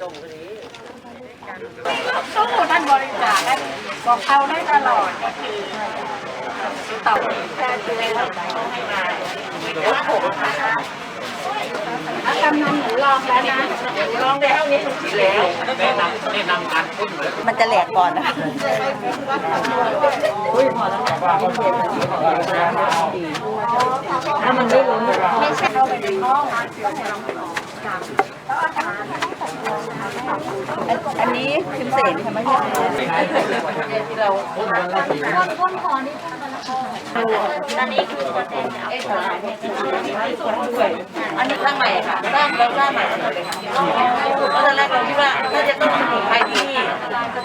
ตู้ท่านบริจาคได้บอกเอาได้ตลอดก็คือต่อแค่คือให้เราให้มาแล้วผมนะคะถ้ากำนันหนูลองแล้วนะลองแล้วนี่ถูกสิแล้วแนะนำแนะนำการพ่นเลยมันจะแหลกก่อนนะ ถ้ามันไม่ล้มไม่ใช่เข้าไปในห้องอันนี้คิมเสนค่ะไม่ใช่ที่เราพ่นวันละกี่อันนี้คือตัวแทนเอกสารด้วยอันนี้สร้างใหม่ค่ะสร้างแล้วสร้างใหม่ทั้งหมดเลยค่ะก็ตอนแรกเราคิดว่าถ้าจะต้องไปที่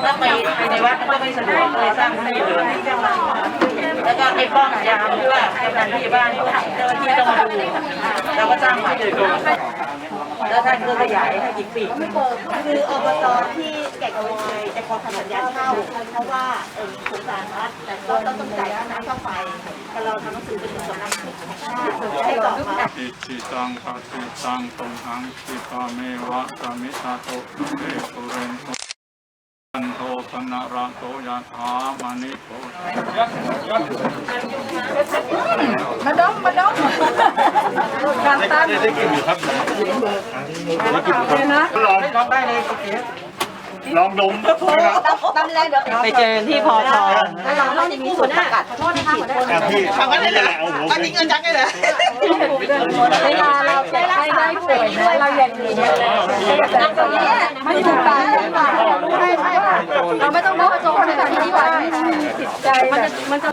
ถ้าไปไปในวัดก็ไม่สะดวกเลยสร้างให้เลยแล้วก็ไอ้ป้องยามที่ว่ากำนันที่บ้านเจ้านาที่ต้องมาดูเราก็สร้างใหม่แล้วท่านก็ขยายให้อีกปีคืออบตที่แก่งลอยจะขอทำสัญญาเช่าเพราะว่าเออโครงการรัฐแต่ก็ต้องจ่ายค่าน้ำค่าไฟแต่เราทำหนังสือเป็นสำนักพุทธแห่งชาติให้บอกมาอิจิตังปฏิตังตุมหังคิปาเมวะสมิทาโตเอตุเรนโตอันโทปนะระโตยะถามณิโตมาดมมาดม การตั้งได้กินอยู่ครับเลยนะลองได้เลยลองดมนะครับตั้งแรกเดี๋ยวไปเจอที่พอชอเราเราจะมีส่วนสกัดขอโทษนะคะหัวหน้าที่ทำกันได้เลยโอ้โหอันนี้เงินจังเลยเหรอเวลาเราจะให้ได้ป่วยเนี่ยเราอย่างนี้ไม่ถูกตาไม่ถูกตาเราไม่ต้องรู้ว่าโจรในที่บ้านจิตใจมันจะมันจะ